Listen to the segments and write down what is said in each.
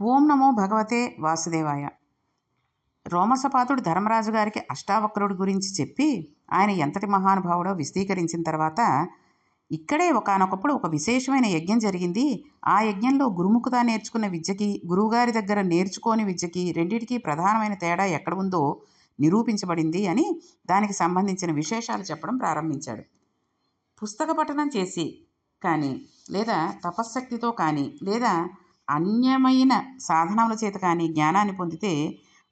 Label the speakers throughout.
Speaker 1: ఓం నమో భగవతే వాసుదేవాయ. రోమసపాతుడు ధర్మరాజు గారికి అష్టావక్రుడి గురించి చెప్పి ఆయన ఎంతటి మహానుభావుడో విశదీకరించిన తర్వాత ఇక్కడే ఒకానొకప్పుడు ఒక విశేషమైన యజ్ఞం జరిగింది. ఆ యజ్ఞంలో గురుముఖత నేర్చుకున్న విద్యకి గురువుగారి దగ్గర నేర్చుకోని విద్యకి రెండింటికి ప్రధానమైన తేడా ఎక్కడ ఉందో నిరూపించబడింది అని దానికి సంబంధించిన విశేషాలు చెప్పడం ప్రారంభించాడు. పుస్తక పఠనం చేసి కానీ లేదా తపశ్శక్తితో కానీ లేదా అన్యమైన సాధనముల చేత కానీ జ్ఞానాన్ని పొందితే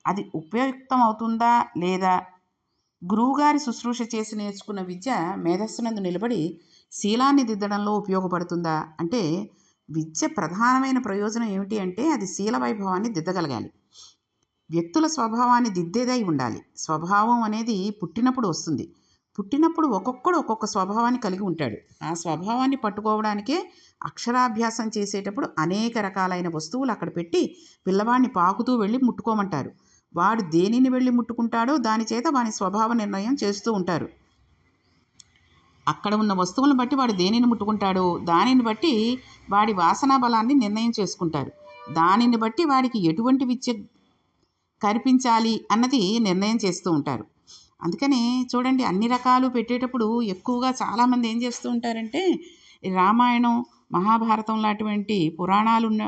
Speaker 1: అది ఉపయుక్తం అవుతుందా లేదా? గురువుగారి శుశ్రూష చేసి నేర్చుకున్న విద్య మేధస్సునందు నిలబడి శీలాన్ని దిద్దడంలో ఉపయోగపడుతుందా? అంటే విద్య ప్రధానమైన ప్రయోజనం ఏమిటి అంటే అది శీల వైభవాన్ని దిద్దగలగాలి. వ్యక్తుల స్వభావాన్ని దిద్దేదై ఉండాలి. స్వభావం అనేది పుట్టినప్పుడు వస్తుంది. పుట్టినప్పుడు ఒక్కొక్కడు ఒక్కొక్క స్వభావాన్ని కలిగి ఉంటాడు. ఆ స్వభావాన్ని పట్టుకోవడానికే అక్షరాభ్యాసం చేసేటప్పుడు అనేక రకాలైన వస్తువులు అక్కడ పెట్టి పిల్లవాడిని పాకుతూ వెళ్ళి ముట్టుకోమంటారు. వాడు దేనిని వెళ్ళి ముట్టుకుంటాడో దాని చేత వాని స్వభావ నిర్ణయం చేస్తూ ఉంటారు. అక్కడ ఉన్న వస్తువులను బట్టి వాడు దేనిని ముట్టుకుంటాడో దానిని బట్టి వాడి వాసనా బలాన్ని నిర్ణయం చేసుకుంటారు. దానిని బట్టి వాడికి ఎటువంటి విద్య కనిపించాలి అన్నది నిర్ణయం చేస్తూ ఉంటారు. అందుకనే చూడండి అన్ని రకాలు పెట్టేటప్పుడు ఎక్కువగా చాలామంది ఏం చేస్తూ ఉంటారంటే రామాయణం మహాభారతం లాంటివంటి పురాణాలు ఉన్న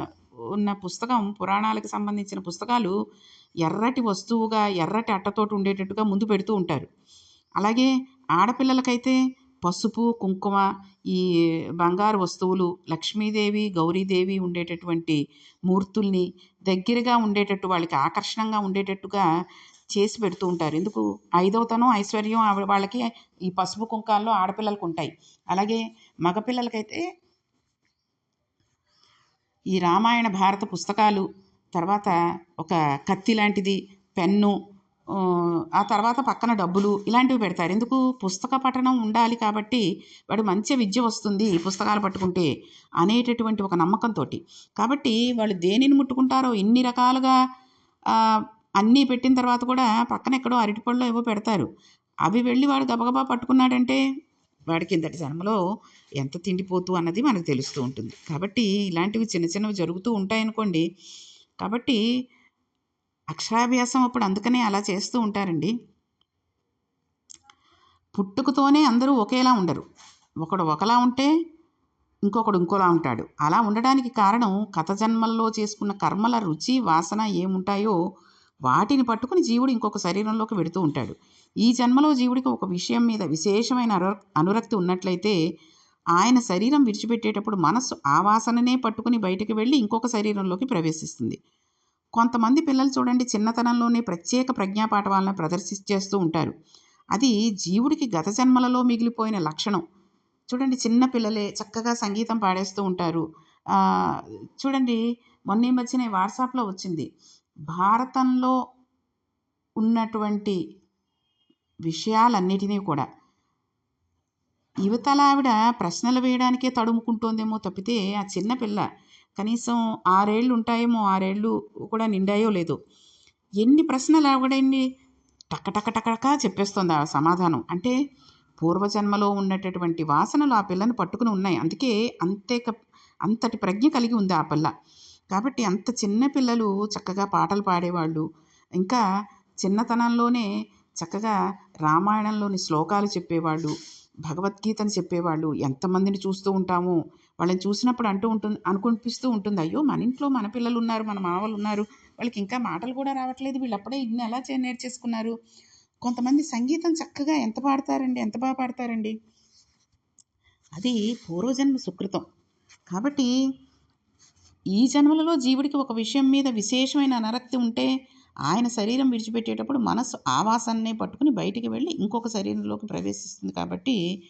Speaker 1: ఉన్న పుస్తకం పురాణాలకు సంబంధించిన పుస్తకాలు ఎర్రటి వస్తువుగా ఎర్రటి అట్టతోటి ఉండేటట్టుగా ముందు పెడుతూ ఉంటారు. అలాగే ఆడపిల్లలకైతే పసుపు కుంకుమ ఈ బంగారు వస్తువులు లక్ష్మీదేవి గౌరీదేవి ఉండేటటువంటి మూర్తుల్ని దగ్గరగా ఉండేటట్టు వాళ్ళకి ఆకర్షణంగా ఉండేటట్టుగా చేసి పెడుతూ ఉంటారు. ఎందుకు? ఐదవతనం ఐశ్వర్యం వాళ్ళకి ఈ పసుపు కుంకాల్లో ఆడపిల్లలకు ఉంటాయి అలాగే మగపిల్లలకైతే ఈ రామాయణ భారత పుస్తకాలు తర్వాత ఒక కత్తి లాంటిది పెన్ను ఆ తర్వాత పక్కన డబ్బులు ఇలాంటివి పెడతారు. ఎందుకు? పుస్తక పఠనం ఉండాలి కాబట్టి వాడు మంచి విద్య వస్తుంది పుస్తకాలు పట్టుకుంటే అనేటటువంటి ఒక నమ్మకంతో కాబట్టి వాళ్ళు దేనిని ముట్టుకుంటారో ఇన్ని రకాలుగా అన్నీ పెట్టిన తర్వాత కూడా పక్కన ఎక్కడో అరటిపళ్ళు ఏవో పెడతారు. అవి వెళ్ళి వాడు గబగబా పట్టుకున్నాడంటే వాడికి ఇంతటి జన్మలో ఎంత తిండిపోతూ అన్నది మనకు తెలుస్తూ ఉంటుంది. కాబట్టి ఇలాంటివి చిన్న చిన్నవి జరుగుతూ ఉంటాయనుకోండి. కాబట్టి అక్షరాభ్యాసం అప్పుడు అందుకనే అలా చేస్తూ ఉంటారండి. పుట్టుకతోనే అందరూ ఒకేలా ఉండరు. ఒకడు ఒకలా ఉంటే ఇంకొకడు ఇంకోలా ఉంటాడు. అలా ఉండడానికి కారణం కథ జన్మల్లో చేసుకున్న కర్మల రుచి వాసన ఏముంటాయో వాటిని పట్టుకుని జీవుడు ఇంకొక శరీరంలోకి వెడుతూ ఉంటాడు. ఈ జన్మలో జీవుడికి ఒక విషయం మీద విశేషమైన అనురక్తి ఉన్నట్లయితే ఆయన శరీరం విడిచిపెట్టేటప్పుడు మనస్సు ఆ వాసననే పట్టుకుని బయటికి వెళ్ళి ఇంకొక శరీరంలోకి ప్రవేశిస్తుంది. కొంతమంది పిల్లలు చూడండి చిన్నతనంలోనే ప్రత్యేక ప్రజ్ఞాపాఠవాలను ప్రదర్శించేస్తూ ఉంటారు. అది జీవుడికి గత జన్మలలో మిగిలిపోయిన లక్షణం. చూడండి చిన్న పిల్లలే చక్కగా సంగీతం పాడేస్తూ ఉంటారు. చూడండి మొన్న ఈ మధ్యనే వాట్సాప్లో వచ్చింది. భారతంలో ఉన్నటువంటి విషయాలన్నిటినీ కూడా యువతలావిడ ప్రశ్నలు వేయడానికే తడుముకుంటోందేమో తప్పితే ఆ చిన్నపిల్ల కనీసం ఆరేళ్ళు ఉంటాయేమో ఆరేళ్ళు కూడా నిండాయో లేదో. ఎన్ని ప్రశ్నలు ఆవిడండి టక టక టక్క చెప్పేస్తుంది ఆ సమాధానం. అంటే పూర్వజన్మలో ఉన్నటటువంటి వాసనలు ఆ పిల్లని పట్టుకుని ఉన్నాయి. అందుకే అంతే అంతటి ప్రజ్ఞ కలిగి ఉంది ఆ పిల్ల. కాబట్టి అంత చిన్న పిల్లలు చక్కగా పాటలు పాడేవాళ్ళు. ఇంకా చిన్నతనంలోనే చక్కగా రామాయణంలోని శ్లోకాలు చెప్పేవాళ్ళు. భగవద్గీతను చెప్పేవాళ్ళు. ఎంతమందిని చూస్తూ ఉంటామో? వాళ్ళని చూసినప్పుడు అంటూ ఉంటుంది అనుకునిపిస్తూ ఉంటుంది. అయ్యో మన ఇంట్లో మన పిల్లలు ఉన్నారు మన మామలు ఉన్నారు. వాళ్ళకి ఇంకా మాటలు కూడా రావట్లేదు. వీళ్ళు అప్పుడే ఇన్ని ఎలా నేర్చేసుకున్నారు? కొంతమంది సంగీతం చక్కగా ఎంత పాడతారండి? ఎంత బాగా పాడతారండి? అది పూర్వజన్మ సుకృతం. కాబట్టి ఈ జన్మలలో జీవుడికి ఒక విషయం మీద విశేషమైన అనరక్తి ఉంటే ఆయన శరీరం విడిచిపెట్టేటప్పుడు మనస్సు ఆవాసాన్నే పట్టుకుని బయటికి వెళ్ళి ఇంకొక శరీరంలోకి ప్రవేశిస్తుంది కాబట్టి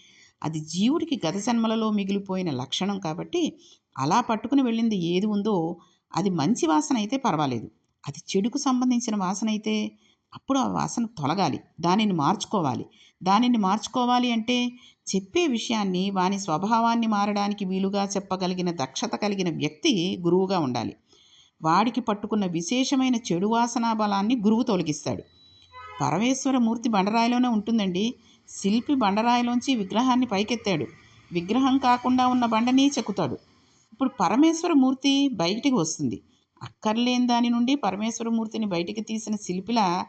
Speaker 1: అది జీవుడికి గత జన్మలలో మిగిలిపోయిన లక్షణం కాబట్టి అలా పట్టుకుని వెళ్ళింది ఏది ఉందో అది మంచి వాసన అయితే పర్వాలేదు. అది చెడుకు సంబంధించిన వాసన అయితే అప్పుడు ఆ వాసన తొలగాలి. దానిని మార్చుకోవాలి. దానిని మార్చుకోవాలి అంటే చెప్పే విషయాన్ని వాని స్వభావాన్ని మారడానికి వీలుగా చెప్పగలిగిన దక్షత కలిగిన వ్యక్తి గురువుగా ఉండాలి. వాడికి పట్టుకున్న విశేషమైన చెడు వాసనా బలాన్ని గురువు తొలగిస్తాడు. పరమేశ్వర మూర్తి బండరాయిలోనే ఉంటుందండి. శిల్పి బండరాయిలోంచి విగ్రహాన్ని పైకెత్తాడు. విగ్రహం కాకుండా ఉన్న బండని చెక్కుతాడు. ఇప్పుడు పరమేశ్వర మూర్తి బయటికి వస్తుంది. అక్కర్లేని దాని నుండి పరమేశ్వరమూర్తిని బయటికి తీసిన శిల్పిలా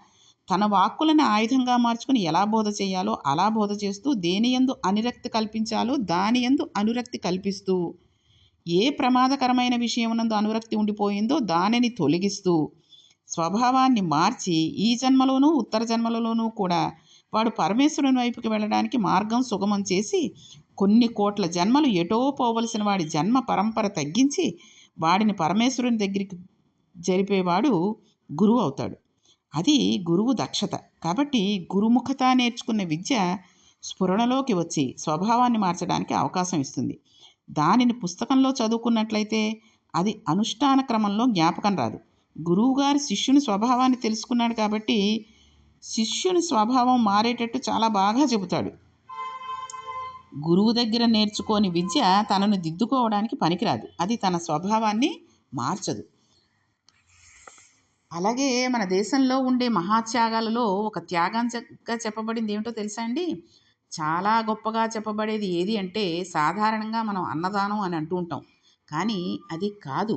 Speaker 1: తన వాక్కులను ఆయుధంగా మార్చుకుని ఎలా బోధ చేయాలో అలా బోధ చేస్తూ దేని యందు అనురక్తి కల్పించాలో దాని యందు అనురక్తి కల్పిస్తూ ఏ ప్రమాదకరమైన విషయమునందు అనురక్తి ఉండిపోయిందో దానిని తొలగిస్తూ స్వభావాన్ని మార్చి ఈ జన్మలోనూ ఉత్తర జన్మలలోనూ కూడా వాడు పరమేశ్వరుని వైపుకి వెళ్ళడానికి మార్గం సుగమం చేసి కొన్ని కోట్ల జన్మలు ఎటో పోవలసిన వాడి జన్మ పరంపర తగ్గించి వాడిని పరమేశ్వరుని దగ్గరికి జరిపేవాడు గురువు అవుతాడు. అది గురువు దక్షత. కాబట్టి గురుముఖత నేర్చుకున్న విద్య స్ఫురణలోకి వచ్చి స్వభావాన్ని మార్చడానికి అవకాశం ఇస్తుంది. దానిని పుస్తకంలో చదువుకున్నట్లయితే అది అనుష్ఠాన క్రమంలో జ్ఞాపకం రాదు. గురువుగారు శిష్యుని స్వభావాన్ని తెలుసుకున్నాడు కాబట్టి శిష్యుని స్వభావం మారేటట్టు చాలా బాగా చెబుతాడు. గురువు దగ్గర నేర్చుకోని విద్య తనను దిద్దుకోవడానికి పనికిరాదు. అది తన స్వభావాన్ని మార్చదు. అలాగే మన దేశంలో ఉండే మహాత్యాగాలలో ఒక త్యాగంగా చెప్పబడింది ఏమిటో తెలుసా అండి? చాలా గొప్పగా చెప్పబడేది ఏది అంటే సాధారణంగా మనం అన్నదానం అని అంటూ ఉంటాం. కానీ అది కాదు.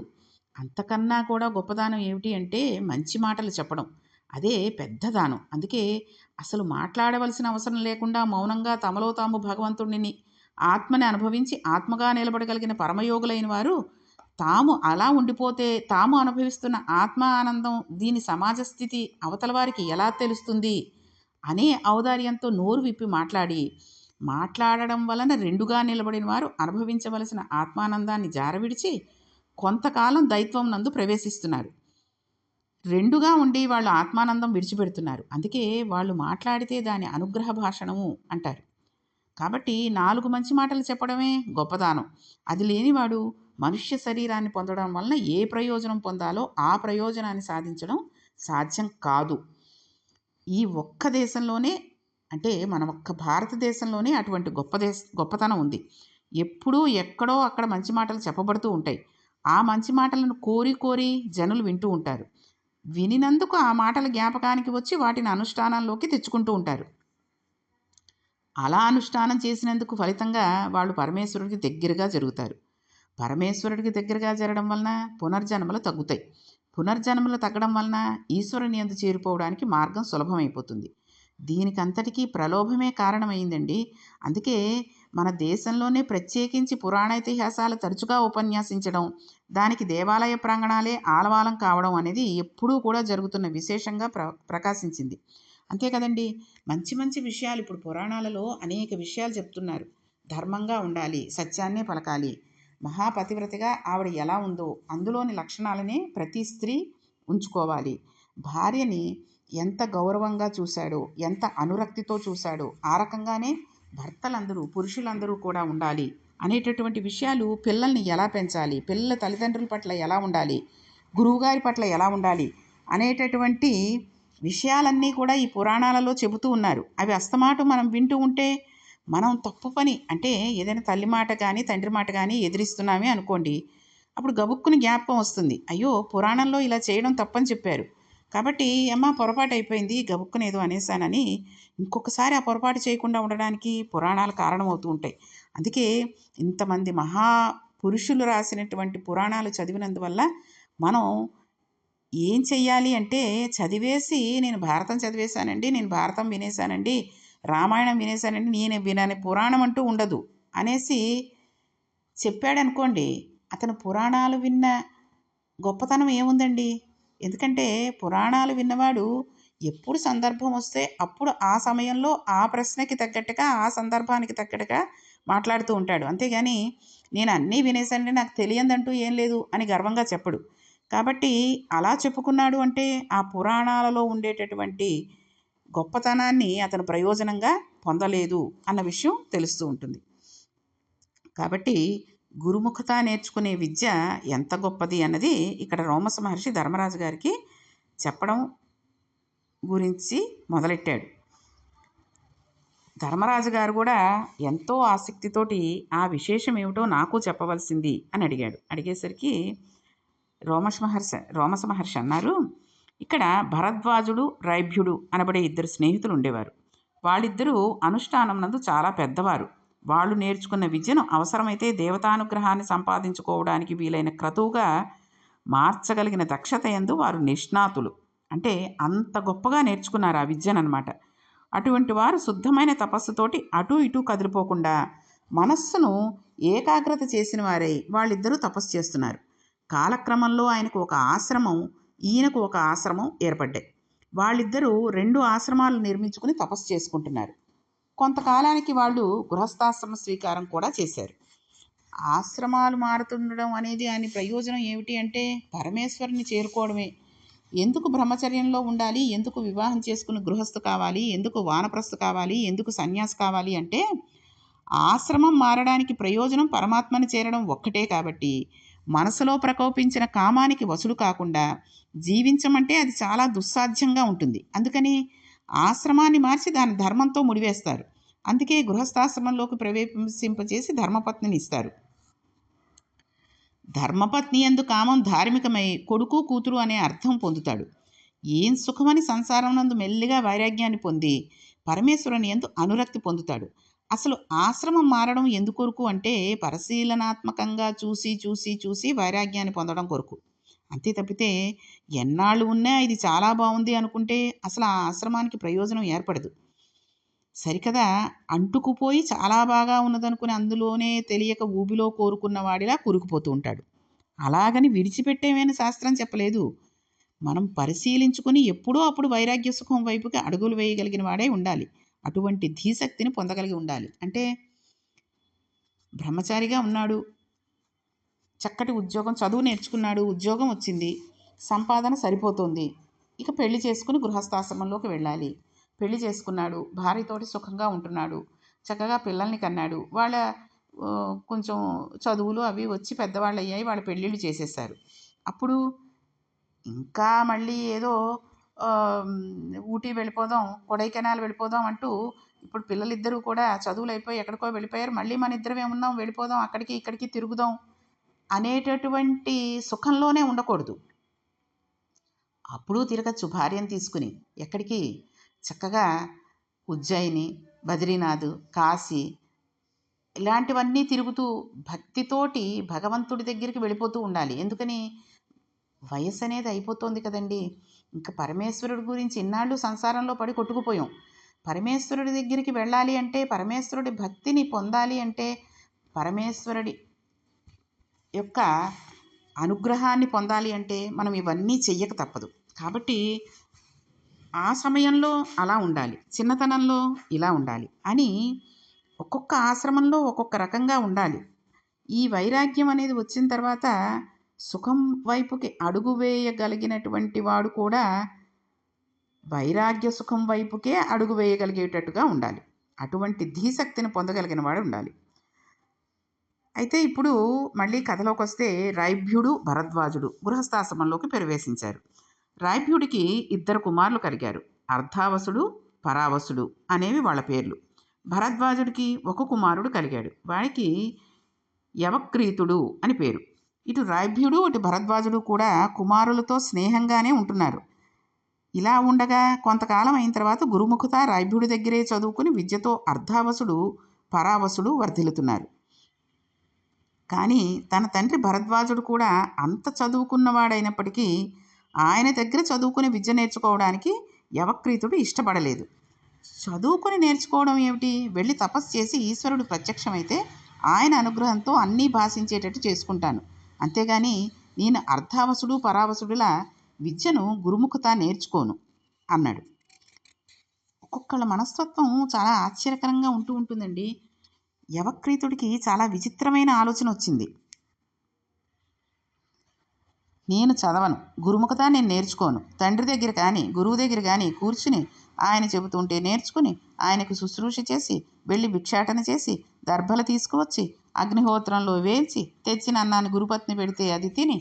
Speaker 1: అంతకన్నా కూడా గొప్పదానం ఏమిటి అంటే మంచి మాటలు చెప్పడం. అదే పెద్ద దానం. అందుకే అసలు మాట్లాడవలసిన అవసరం లేకుండా మౌనంగా తమలో తాము భగవంతుడిని ఆత్మని అనుభవించి ఆత్మగా నిలబడగలిగిన పరమయోగులైన వారు తాము అలా ఉండిపోతే తాము అనుభవిస్తున్న ఆత్మ ఆనందం దీని సమాజ స్థితి అవతల వారికి ఎలా తెలుస్తుంది? అనే ఔదార్యంతో నోరు విప్పి మాట్లాడి మాట్లాడడం వలన రెండుగా నిలబడిన వారు అనుభవించవలసిన ఆత్మానందాన్ని జారవిడిచి కొంతకాలం దైత్వం నందు ప్రవేశిస్తున్నారు. రెండుగా ఉండి వాళ్ళు ఆత్మానందం విడిచిపెడుతున్నారు. అందుకే వాళ్ళు మాట్లాడితే దాని అనుగ్రహ భాషణము అంటారు. కాబట్టి నాలుగు మంచి మాటలు చెప్పడమే గొప్పదానం అది లేనివాడు మనుష్య శరీరాన్ని పొందడం వలన ఏ ప్రయోజనం పొందాలో ఆ ప్రయోజనాన్ని సాధించడం సాధ్యం కాదు. ఈ ఒక్క దేశంలోనే అంటే మన ఒక్క భారతదేశంలోనే అటువంటి గొప్ప దేశ గొప్పతనం ఉంది. ఎప్పుడూ ఎక్కడో అక్కడ మంచి మాటలు చెప్పబడుతూ ఉంటాయి. ఆ మంచి మాటలను కోరి కోరి జనులు వింటూ ఉంటారు. వినినందుకు ఆ మాటల జ్ఞాపకానికి వచ్చి వాటిని అనుష్ఠానంలోకి తెచ్చుకుంటూ ఉంటారు. అలా అనుష్ఠానం చేసినందుకు ఫలితంగా వాళ్ళు పరమేశ్వరుడికి దగ్గరగా జరుగుతారు. పరమేశ్వరుడికి దగ్గరగా జరగడం వలన పునర్జన్మలు తగ్గుతాయి. పునర్జన్మలు తగ్గడం వలన ఈశ్వరుని ఎందు చేరిపోవడానికి మార్గం సులభమైపోతుంది. దీనికంతటికీ ప్రలోభమే కారణమైందండి. అందుకే మన దేశంలోనే ప్రత్యేకించి పురాణ ఇతిహాసాలు తరచుగా ఉపన్యాసించడం దానికి దేవాలయ ప్రాంగణాలే ఆలవాలం కావడం అనేది ఎప్పుడూ కూడా జరుగుతున్న విశేషంగా ప్ర ప్రకాశించింది. అంతే కదండి. మంచి మంచి విషయాలు ఇప్పుడు పురాణాలలో అనేక విషయాలు చెప్తున్నారు. ధర్మంగా ఉండాలి సత్యాన్నే పలకాలి మహాపతివ్రతగా ఆవిడ ఎలా ఉందో అందులోని లక్షణాలనే ప్రతి స్త్రీ ఉంచుకోవాలి. భార్యని ఎంత గౌరవంగా చూశాడో ఎంత అనురక్తితో చూశాడో ఆ రకంగానే భర్తలందరూ పురుషులందరూ కూడా ఉండాలి అనేటటువంటి విషయాలు పిల్లల్ని ఎలా పెంచాలి పిల్లల తల్లిదండ్రుల పట్ల ఎలా ఉండాలి గురువుగారి పట్ల ఎలా ఉండాలి అనేటటువంటి విషయాలన్నీ కూడా ఈ పురాణాలలో చెబుతూ ఉన్నారు. అవి అస్తమాటు మనం వింటూ ఉంటే మనం తప్పు పని అంటే ఏదైనా తల్లి మాట కానీ తండ్రి మాట కానీ ఎదిరిస్తున్నామే అనుకోండి అప్పుడు గబుక్కుని జ్ఞాపకం వస్తుంది. అయ్యో పురాణంలో ఇలా చేయడం తప్పని చెప్పారు. కాబట్టి అమ్మ పొరపాటు అయిపోయింది గబుక్కుని ఏదో అనేసానని ఇంకొకసారి ఆ పొరపాటు చేయకుండా ఉండడానికి పురాణాలు కారణమవుతూ ఉంటాయి. అందుకే ఇంతమంది మహా పురుషులు రాసినటువంటి పురాణాలు చదివినందువల్ల మనం ఏం చెయ్యాలి అంటే చదివేసి నేను భారతం చదివేశానండి నేను భారతం వినేశానండి రామాయణం వినేశానని నేను వినని పురాణం అంటూ ఉండదు అనేసి చెప్పాడనుకోండి అతను పురాణాలు విన్న గొప్పతనం ఏముందండి? ఎందుకంటే పురాణాలు విన్నవాడు ఎప్పుడు సందర్భం వస్తే అప్పుడు ఆ సమయంలో ఆ ప్రశ్నకి తగ్గట్టుగా ఆ సందర్భానికి తగ్గట్టుగా మాట్లాడుతూ ఉంటాడు. అంతేగాని నేను అన్నీ వినేసానండి నాకు తెలియదంటూ ఏం లేదు అని గర్వంగా చెప్పడు. కాబట్టి అలా చెప్పుకున్నాడు అంటే ఆ పురాణాలలో ఉండేటటువంటి గొప్పతనాన్ని అతను ప్రయోజనంగా పొందలేదు అన్న విషయం తెలుస్తూ ఉంటుంది. కాబట్టి గురుముఖత నేర్చుకునే విద్య ఎంత గొప్పది అన్నది ఇక్కడ రోమస మహర్షి ధర్మరాజు గారికి చెప్పడం గురించి మొదలెట్టాడు. ధర్మరాజు గారు కూడా ఎంతో ఆసక్తితోటి ఆ విశేషం ఏమిటో నాకు చెప్పవలసింది అని అడిగాడు. అడిగేసరికి రోమస్ మహర్షి రోమస మహర్షి అన్నారు ఇక్కడ భరద్వాజుడు రైభ్యుడు అనబడే ఇద్దరు స్నేహితులు ఉండేవారు. వాళ్ళిద్దరూ అనుష్ఠానం నందు చాలా పెద్దవారు. వాళ్ళు నేర్చుకున్న విద్యను అవసరమైతే దేవతానుగ్రహాన్ని సంపాదించుకోవడానికి వీలైన క్రతువుగా మార్చగలిగిన దక్షత ఎందు వారు నిష్ణాతులు. అంటే అంత గొప్పగా నేర్చుకున్నారు ఆ విద్యనమాట అటువంటి వారు శుద్ధమైన తపస్సుతోటి అటు ఇటు కదిలిపోకుండా మనస్సును ఏకాగ్రత చేసిన వారై వాళ్ళిద్దరూ తపస్సు చేస్తున్నారు. కాలక్రమంలో ఆయనకు ఒక ఆశ్రమం ఈయనకు ఒక ఆశ్రమం ఏర్పడ్డాయి. వాళ్ళిద్దరూ రెండు ఆశ్రమాలు నిర్మించుకుని తపస్సు చేసుకుంటున్నారు. కొంతకాలానికి వాళ్ళు గృహస్థాశ్రమ స్వీకారం కూడా చేశారు. ఆశ్రమాలు మారుతుండడం అనేది దాని ప్రయోజనం ఏమిటి అంటే పరమేశ్వరుని చేరుకోవడమే. ఎందుకు బ్రహ్మచర్యంలో ఉండాలి? ఎందుకు వివాహం చేసుకుని గృహస్థు కావాలి? ఎందుకు వానప్రస్థు కావాలి? ఎందుకు సన్యాసి కావాలి అంటే ఆశ్రమం మారడానికి ప్రయోజనం పరమాత్మని చేరడం ఒక్కటే కాబట్టి మనసులో ప్రకోపించిన కామానికి వసులు కాకుండా జీవించమంటే అది చాలా దుస్సాధ్యంగా ఉంటుంది. అందుకని ఆశ్రమాన్ని మార్చి దాని ధర్మంతో ముడివేస్తారు. అందుకే గృహస్థాశ్రమంలోకి ప్రవేశింపచేసి ధర్మపత్నిని ఇస్తారు. ధర్మపత్ని ఎందు కామం ధార్మికమై కొడుకు కూతురు అనే అర్థం పొందుతాడు. ఏం సుఖమని సంసారం నందు మెల్లిగా వైరాగ్యాన్ని పొంది పరమేశ్వరుని ఎందు అనురక్తి పొందుతాడు. అసలు ఆశ్రమం మారడం ఎందుకొరకు అంటే పరిశీలనాత్మకంగా చూసి చూసి చూసి వైరాగ్యాన్ని పొందడం కొరకు. అంతే తప్పితే ఎన్నాళ్ళు ఉన్నా ఇది చాలా బాగుంది అనుకుంటే అసలు ఆ ఆశ్రమానికి ప్రయోజనం ఏర్పడదు. సరికదా అంటుకుపోయి చాలా బాగా ఉన్నదనుకుని అందులోనే తెలియక ఊబిలో కోరుకున్న వాడిలా కూరుకుపోతూ ఉంటాడు. అలాగని విడిచిపెట్టేమని శాస్త్రం చెప్పలేదు. మనం పరిశీలించుకుని ఎప్పుడో అప్పుడు వైరాగ్య సుఖం వైపుకి అడుగులు వేయగలిగిన వాడే ఉండాలి. అటువంటి ధీశక్తిని పొందగలిగి ఉండాలి. అంటే బ్రహ్మచారిగా ఉన్నాడు. చక్కటి ఉద్యోగం చదువు నేర్చుకున్నాడు. ఉద్యోగం వచ్చింది. సంపాదన సరిపోతుంది. ఇక పెళ్ళి చేసుకుని గృహస్థాశ్రమంలోకి వెళ్ళాలి. పెళ్ళి చేసుకున్నాడు. భార్యతోటి సుఖంగా ఉంటున్నాడు. చక్కగా పిల్లల్ని కన్నాడు. వాళ్ళ కొంచెం చదువులు అవి వచ్చి పెద్దవాళ్ళు అయ్యాయి వాళ్ళ పెళ్ళిళ్ళు చేసేసారు అప్పుడు ఇంకా మళ్ళీ ఏదో ఊటీ వెళ్ళిపోదాం కొడైకెనాల్ వెళ్ళిపోదాం అంటూ ఇప్పుడు పిల్లలిద్దరూ కూడా చదువులు అయిపోయి ఎక్కడికో వెళ్ళిపోయారు. మళ్ళీ మన ఇద్దరం ఏమున్నాం? వెళ్ళిపోదాం అక్కడికి ఇక్కడికి తిరుగుదాం అనేటటువంటి సుఖంలోనే ఉండకూడదు. అప్పుడు తిరగచ్చు భార్యను తీసుకుని. ఎక్కడికి? చక్కగా ఉజ్జయిని బద్రీనాథ్ కాశీ ఇలాంటివన్నీ తిరుగుతూ భక్తితోటి భగవంతుడి దగ్గరికి వెళ్ళిపోతూ ఉండాలి. ఎందుకని? వయసు అనేది అయిపోతుంది కదండి. ఇంకా పరమేశ్వరుడి గురించి ఇన్నాళ్ళు సంసారంలో పడి కొట్టుకుపోయాం. పరమేశ్వరుడి దగ్గరికి వెళ్ళాలి అంటే పరమేశ్వరుడి భక్తిని పొందాలి అంటే పరమేశ్వరుడి యొక్క అనుగ్రహాన్ని పొందాలి అంటే మనం ఇవన్నీ చెయ్యక తప్పదు. కాబట్టి ఆ సమయంలో అలా ఉండాలి. చిన్నతనంలో ఇలా ఉండాలి అని ఒక్కొక్క ఆశ్రమంలో ఒక్కొక్క రకంగా ఉండాలి. ఈ వైరాగ్యం అనేది వచ్చిన తర్వాత సుఖం వైపుకి అడుగు వేయగలిగినటువంటి వాడు కూడా వైరాగ్య సుఖం వైపుకే అడుగు వేయగలిగేటట్టుగా ఉండాలి. అటువంటి ధీశక్తిని పొందగలిగిన వాడు ఉండాలి. అయితే ఇప్పుడు మళ్ళీ కథలోకి వస్తే రైభ్యుడు భరద్వాజుడు గృహస్థాశ్రమంలోకి ప్రవేశించారు. రైభ్యుడికి ఇద్దరు కుమారులు కలిగారు. అర్ధావసుడు పరావసుడు అనేవి వాళ్ళ పేర్లు. భరద్వాజుడికి ఒక కుమారుడు కలిగాడు. వాడికి యవక్రీతుడు అని పేరు. ఇటు రైభ్యుడు ఇటు భరద్వాజుడు కూడా కుమారులతో స్నేహంగానే ఉంటున్నారు. ఇలా ఉండగా కొంతకాలం అయిన తర్వాత గురుముఖత రైభ్యుడి దగ్గరే చదువుకుని విద్యతో అర్ధావసుడు పరావసుడు వర్ధిల్లుతున్నారు. కానీ తన తండ్రి భరద్వాజుడు కూడా అంత చదువుకున్నవాడైనప్పటికీ ఆయన దగ్గర చదువుకుని విద్య నేర్చుకోవడానికి యవక్రీతుడు ఇష్టపడలేదు. చదువుకుని నేర్చుకోవడం ఏమిటి? వెళ్ళి తపస్సు చేసి ఈశ్వరుడు ప్రత్యక్షమైతే ఆయన అనుగ్రహంతో అన్నీ భాషించేటట్టు చేసుకుంటాను. అంతేగాని నేను అర్ధావసుడు పరావసుడులా విద్యను గురుముఖత నేర్చుకోను అన్నాడు. ఒక్కొక్కళ్ళ మనస్తత్వం చాలా ఆశ్చర్యకరంగా ఉంటూ ఉంటుందండి. యవక్రీతుడికి చాలా విచిత్రమైన ఆలోచన వచ్చింది. నేను చదవను గురుముఖత నేను నేర్చుకోను. తండ్రి దగ్గర కానీ గురువు దగ్గర కానీ కూర్చుని ఆయన చెబుతుంటే నేర్చుకుని ఆయనకు శుశ్రూష చేసి వెళ్ళి భిక్షాటన చేసి దర్భలు తీసుకువచ్చి అగ్నిహోత్రంలో వేల్చి తెచ్చిన అన్నాన్ని గురుపత్ని పెడితే అది తిని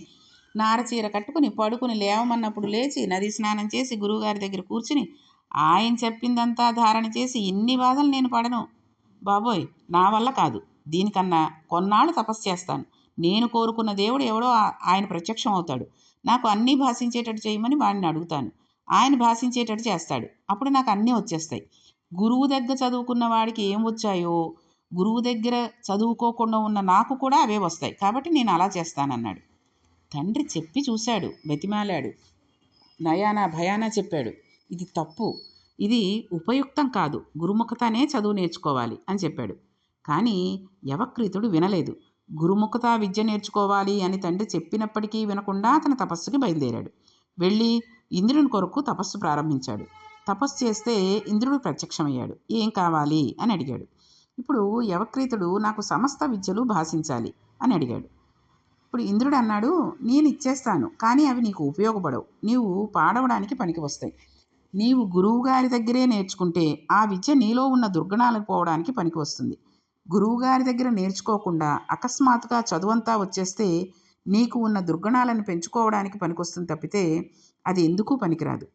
Speaker 1: నారచీర కట్టుకుని పడుకుని లేవమన్నప్పుడు లేచి నది స్నానం చేసి గురువుగారి దగ్గర కూర్చుని ఆయన చెప్పిందంతా ధారణ చేసి ఇన్ని బాధలు నేను పడను. బాబోయ్ నా వల్ల కాదు. దీనికన్నా కొన్నాళ్ళు తపస్సు చేస్తాను. నేను కోరుకున్న దేవుడు ఎవడో ఆయన ప్రత్యక్షం అవుతాడు. నాకు అన్నీ భాషించేటట్టు చేయమని వాడిని అడుగుతాను. ఆయన భాషించేటట్టు చేస్తాడు. అప్పుడు నాకు అన్నీ వచ్చేస్తాయి. గురువు దగ్గర చదువుకున్న వాడికి ఏం వచ్చాయో గురువు దగ్గర చదువుకోకుండా ఉన్న నాకు కూడా అవే వస్తాయి. కాబట్టి నేను అలా చేస్తానన్నాడు. తండ్రి చెప్పి చూశాడు బతిమాలాడు. నయానా భయానా చెప్పాడు. ఇది తప్పు. ఇది ఉపయుక్తం కాదు. గురుముఖతనే చదువు నేర్చుకోవాలి అని చెప్పాడు. కానీ యవక్రీతుడు వినలేదు. గురుముఖత విద్య నేర్చుకోవాలి అని తండ్రి చెప్పినప్పటికీ వినకుండా అతను తపస్సుకి బయలుదేరాడు. వెళ్ళి ఇంద్రుని కొరకు తపస్సు ప్రారంభించాడు. తపస్సు చేస్తే ఇంద్రుడు ప్రత్యక్షమయ్యాడు. ఏం కావాలి అని అడిగాడు. ఇప్పుడు యవక్రీతుడు నాకు సమస్త విద్యలు భాషించాలి అని అడిగాడు. ఇప్పుడు ఇంద్రుడు అన్నాడు నేను ఇచ్చేస్తాను కానీ అవి నీకు ఉపయోగపడవు. నీవు పాడవడానికి పనికి వస్తాయి. నీవు గురువుగారి దగ్గరే నేర్చుకుంటే ఆ విద్య నీలో ఉన్న దుర్గుణాలకు పోవడానికి పనికి వస్తుంది. గురువుగారి దగ్గర నేర్చుకోకుండా అకస్మాత్తుగా చదువంతా వచ్చేస్తే నీకు ఉన్న దుర్గుణాలను పెంచుకోవడానికి పనికొస్తుంది తప్పితే అది ఎందుకు పనికిరాదు.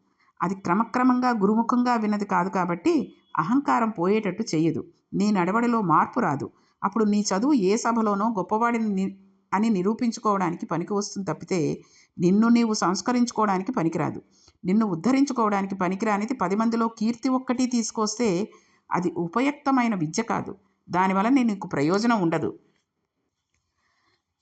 Speaker 1: అది క్రమక్రమంగా గురుముఖంగా విన్నది కాదు కాబట్టి అహంకారం పోయేటట్టు చెయ్యదు. నీ నడవడిలో మార్పు రాదు. అప్పుడు నీ చదువు ఏ సభలోనో గొప్పవాడిని అని నిరూపించుకోవడానికి పనికి వస్తుంది తప్పితే నిన్ను నీవు సంస్కరించుకోవడానికి పనికిరాదు. నిన్ను ఉద్ధరించుకోవడానికి పనికిరానిది పది మందిలో కీర్తి ఒక్కటి తీసుకొస్తే అది ఉపయుక్తమైన విద్య కాదు. దానివలన నీకు ప్రయోజనం ఉండదు.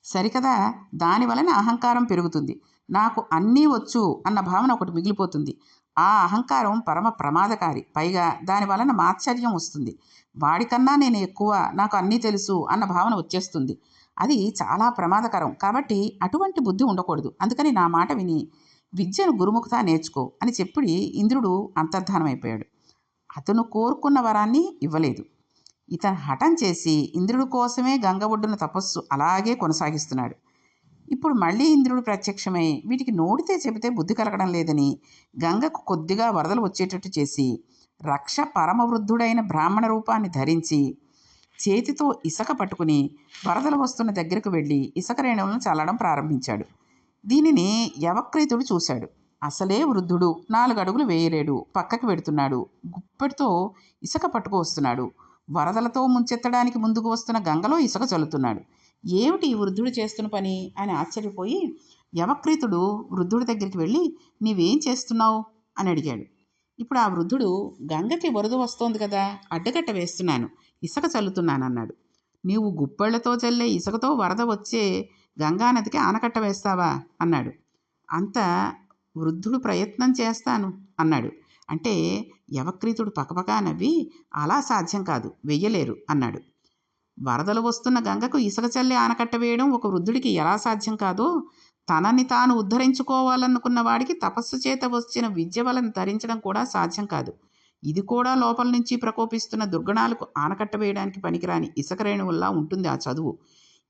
Speaker 1: సరికదా? దానివలన అహంకారం పెరుగుతుంది. నాకు అన్నీ వచ్చు అన్న భావన ఒకటి మిగిలిపోతుంది. ఆ అహంకారం పరమ ప్రమాదకారి. పైగా దాని వలన మాత్సర్యం వస్తుంది. వాడికన్నా నేను ఎక్కువ నాకు అన్నీ తెలుసు అన్న భావన వచ్చేస్తుంది. అది చాలా ప్రమాదకరం. కాబట్టి అటువంటి బుద్ధి ఉండకూడదు. అందుకని నా మాట విని విద్యను గురుముఖత నేర్చుకో అని చెప్పి ఇంద్రుడు అంతర్ధానమైపోయాడు. అతను కోరుకున్న వరాన్ని ఇవ్వలేదు. ఇతను హఠం చేసి ఇంద్రుడి కోసమే గంగ ఒడ్డున తపస్సు అలాగే కొనసాగిస్తున్నాడు. ఇప్పుడు మళ్ళీ ఇంద్రుడు ప్రత్యక్షమై వీటికి నోడితే చెబితే బుద్ధి కలగడం లేదని గంగకు కొద్దిగా వరదలు వచ్చేటట్టు చేసి రక్ష పరమవృద్ధుడైన బ్రాహ్మణ రూపాన్ని ధరించి చేతితో ఇసక పట్టుకుని వరదలు వస్తున్న దగ్గరకు వెళ్ళి ఇసక రేణువులను చల్లడం ప్రారంభించాడు. దీనిని యవక్రీతుడు చూశాడు. అసలే వృద్ధుడు నాలుగు అడుగులు వేయలేడు పక్కకి పెడుతున్నాడు గుప్పెడితో ఇసుక పట్టుకు వస్తున్నాడు. వరదలతో ముంచెత్తడానికి ముందుకు వస్తున్న గంగలో ఇసుక చల్లుతున్నాడు. ఏమిటి ఈ వృద్ధుడు చేస్తున్న పని? అని ఆశ్చర్యపోయి యవక్రీతుడు వృద్ధుడి దగ్గరికి వెళ్ళి నీవేం చేస్తున్నావు? అని అడిగాడు. ఇప్పుడు ఆ వృద్ధుడు గంగకి వరద వస్తోంది కదా అడ్డగట్ట వేస్తున్నాను ఇసుక చల్లుతున్నాను అన్నాడు నీవు గుప్పెళ్ళతో చల్లే ఇసుకతో వరద వచ్చే గంగానదికి ఆనకట్ట వేస్తావా? అన్నాడు. అంత వృద్ధుడు ప్రయత్నం చేస్తాను అన్నాడు. అంటే యవక్రీతుడు పకపకా నవ్వి అలా సాధ్యం కాదు వెయ్యలేరు అన్నాడు. వరదలు వస్తున్న గంగకు ఇసుక చల్లి ఆనకట్ట వేయడం ఒక వృద్ధుడికి ఎలా సాధ్యం కాదో తనని తాను ఉద్ధరించుకోవాలనుకున్న వాడికి తపస్సు చేత వచ్చిన విద్య వలన ధరించడం కూడా సాధ్యం కాదు. ఇది కూడా లోపల నుంచి ప్రకోపిస్తున్న దుర్గణాలకు ఆనకట్ట వేయడానికి పనికిరాని ఇసుక రేణువుల్లా ఉంటుంది ఆ చదువు.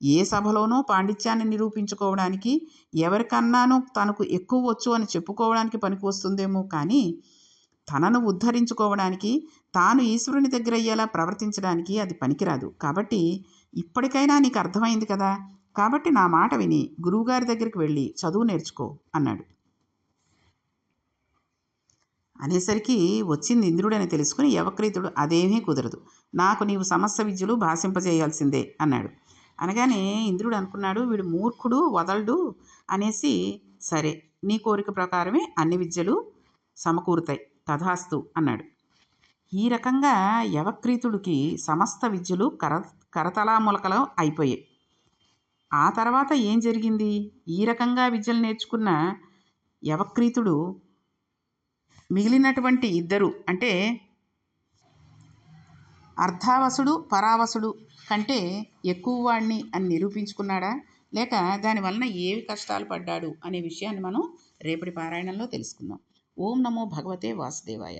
Speaker 1: ఏ సభలోనో పాండిత్యాన్ని నిరూపించుకోవడానికి ఎవరికన్నానో తనకు ఎక్కువ వచ్చు అని చెప్పుకోవడానికి పనికి వస్తుందేమో కానీ తనను ఉద్ధరించుకోవడానికి తాను ఈశ్వరుని దగ్గర అయ్యేలా ప్రవర్తించడానికి అది పనికిరాదు. కాబట్టి ఇప్పటికైనా నీకు అర్థమైంది కదా? కాబట్టి నా మాట విని గురువుగారి దగ్గరికి వెళ్ళి చదువు నేర్చుకో అన్నాడు. అనేసరికి వచ్చింది ఇంద్రుడని తెలుసుకుని యవక్రీతుడు అదేమీ కుదరదు. నాకు నీవు సమస్త విద్యలు భాషింపజేయాల్సిందే అన్నాడు. అనగానే ఇంద్రుడు అనుకున్నాడు వీడు మూర్ఖుడు వదలడు అనేసి సరే నీ కోరిక ప్రకారమే అన్ని విద్యలు సమకూరుతాయి తథాస్తు అన్నాడు. ఈ రకంగా యవక్రీతుడికి సమస్త విద్యలు కర కరతలాములకలో అయిపోయాయి. ఆ తర్వాత ఏం జరిగింది? ఈ రకంగా విద్యలు నేర్చుకున్న యవక్రీతుడు మిగిలినటువంటి ఇద్దరు అంటే అర్ధావసుడు పరావసుడు కంటే ఎక్కువ వాడిని అని నిరూపించుకున్నాడా? లేక దానివలన ఏవి కష్టాలు పడ్డాడు? అనే విషయాన్ని మనం రేపటి పారాయణంలో తెలుసుకుందాం. ఓం నమో భగవతే వాసుదేవాయ.